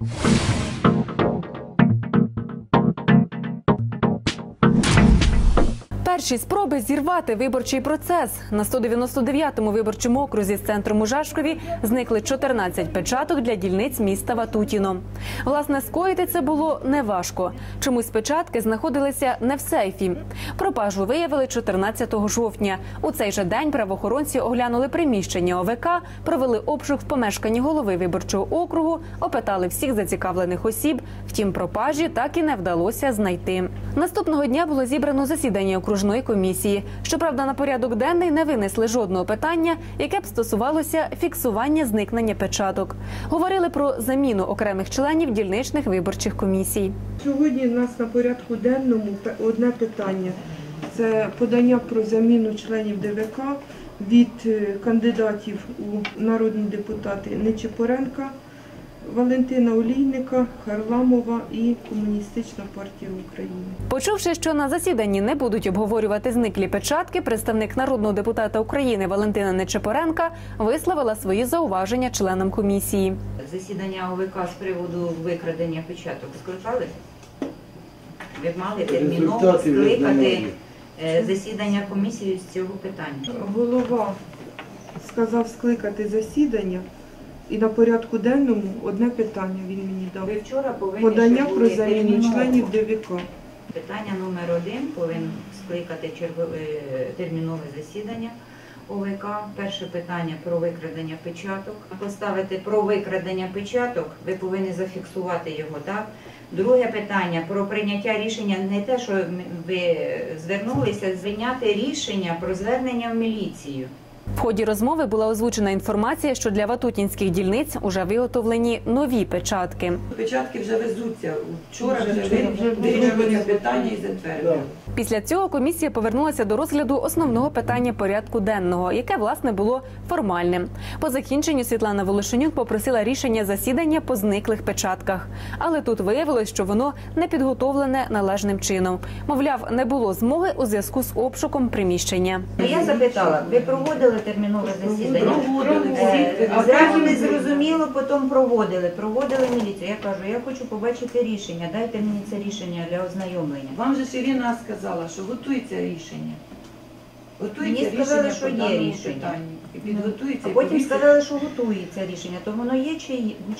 you Перші спроби зірвати виборчий процес на 199-му виборчому окрузі з центром у Жашкові зникли 14 печаток для дільниць міста Ватутіно. Власне, скоїти це було неважко. Чомусь печатки знаходилися не в сейфі. Пропажу виявили 14 жовтня. У цей же день правоохоронці оглянули приміщення ОВК, провели обшук в помешканні голови виборчого округу, опитали всіх зацікавлених осіб. Втім, пропажі так і не вдалося знайти. Наступного дня було зібрано засідання окружної комісії. Щоправда, на порядок денний не винесли жодного питання, яке б стосувалося фіксування зникнення печаток. Говорили про заміну окремих членів дільничних виборчих комісій. Сьогодні в нас на порядку денному одне питання. Це подання про заміну членів ДВК від е, кандидатів у народні депутати Нечипоренка, Валентина Олійника, Харламова і Комуністична партія України. Почувши, що на засіданні не будуть обговорювати зниклі печатки, представник народного депутата України Валентина Нечепоренка висловила свої зауваження членам комісії. Засідання ОВК з приводу викрадення печаток скликали? Ви мали терміново скликати е, засідання комісії з цього питання. Голова сказав скликати засідання, і на порядку денному одне питання він мені дав. Ви вчора повинні Подання щоб про були заміну терміново. членів ДВК. Питання номер один повинен скликати чергове е, термінове засідання ОВК. Перше питання про викрадення печаток. Поставити про викрадення печаток, ви повинні зафіксувати його, так? Друге питання про прийняття рішення не те, що м- ви звернулися, звільняти рішення про звернення в міліцію. В ході розмови була озвучена інформація, що для ватутінських дільниць уже виготовлені нові печатки. Печатки вже везуться. Вчора вже вирішили питання і затвердили. Після цього комісія повернулася до розгляду основного питання порядку денного, яке власне було формальним. По закінченню Світлана Волошенюк попросила рішення засідання по зниклих печатках, але тут виявилось, що воно не підготовлене належним чином. Мовляв, не було змоги у зв'язку з обшуком приміщення. Я запитала, ви проводили термінове засідання? Проводили Е, Зразу потім не зрозуміло, потім проводили. Проводили міліцію. Я кажу, я хочу побачити рішення. Дайте мені це рішення для ознайомлення. Вам же ж Ірина сказала, що готується рішення. Готується Мені сказали, рішення що по є даному рішення. питанню. І підготується. А і потім комісія- сказали, що готується рішення. То воно є чи,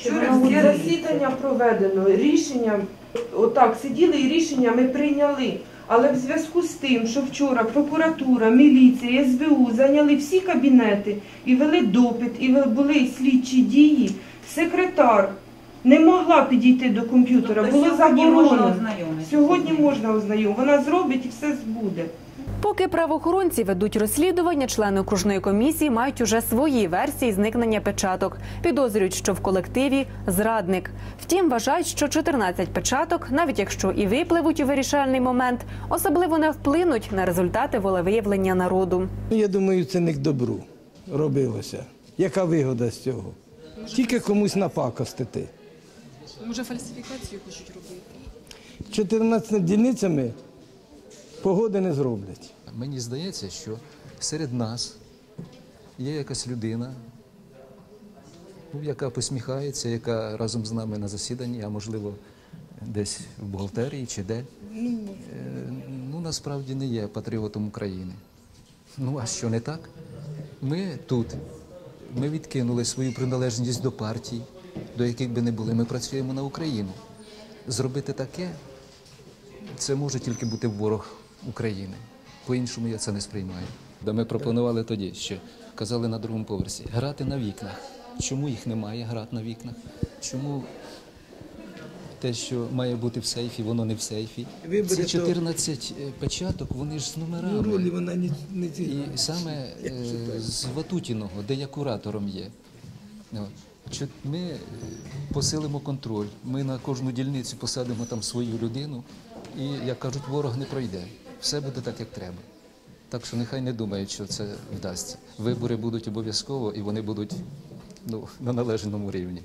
чи Вчора воно всі готується? Засідання проведено, рішення отак сиділи і рішення ми прийняли. Але в зв'язку з тим, що вчора прокуратура, міліція, СБУ зайняли всі кабінети і вели допит, і були слідчі дії, секретар не могла підійти до комп'ютера, Тобто було заборонено. Сьогодні можна ознайомити, вона зробить і все збуде. Поки правоохоронці ведуть розслідування, члени окружної комісії мають уже свої версії зникнення печаток. Підозрюють, що в колективі зрадник. Втім, вважають, що 14 печаток, навіть якщо і випливуть у вирішальний момент, особливо не вплинуть на результати волевиявлення народу. Я думаю, це не к добру робилося. Яка вигода з цього? Тільки комусь напакостити. Може, фальсифікацію хочуть робити? 14 дільницями погоди не зроблять. Мені здається, що серед нас є якась людина, ну, яка посміхається, яка разом з нами на засіданні, а можливо, десь в бухгалтерії чи де. Е, Ну, насправді не є патріотом України. Ну, а що не так? Ми тут, ми відкинули свою приналежність до партій, до яких би не були. Ми працюємо на Україну. Зробити таке це може тільки бути ворог України. По-іншому я це не сприймаю. Да ми пропонували тоді, що казали на другому поверсі, грати на вікнах. Чому їх немає грати на вікнах? Чому те, що має бути в сейфі, воно не в сейфі? Вибори Ці 14 е, печаток, вони ж з Ну, номерами. ролі вона не, не. І саме е, з Ватутіного, де я куратором є. Ми е, посилимо контроль, ми на кожну дільницю посадимо там свою людину, і, як кажуть, ворог не пройде. Все буде так, як треба. Так що нехай не думають, що це вдасться. Вибори будуть обов'язково і вони будуть ну, на належному рівні.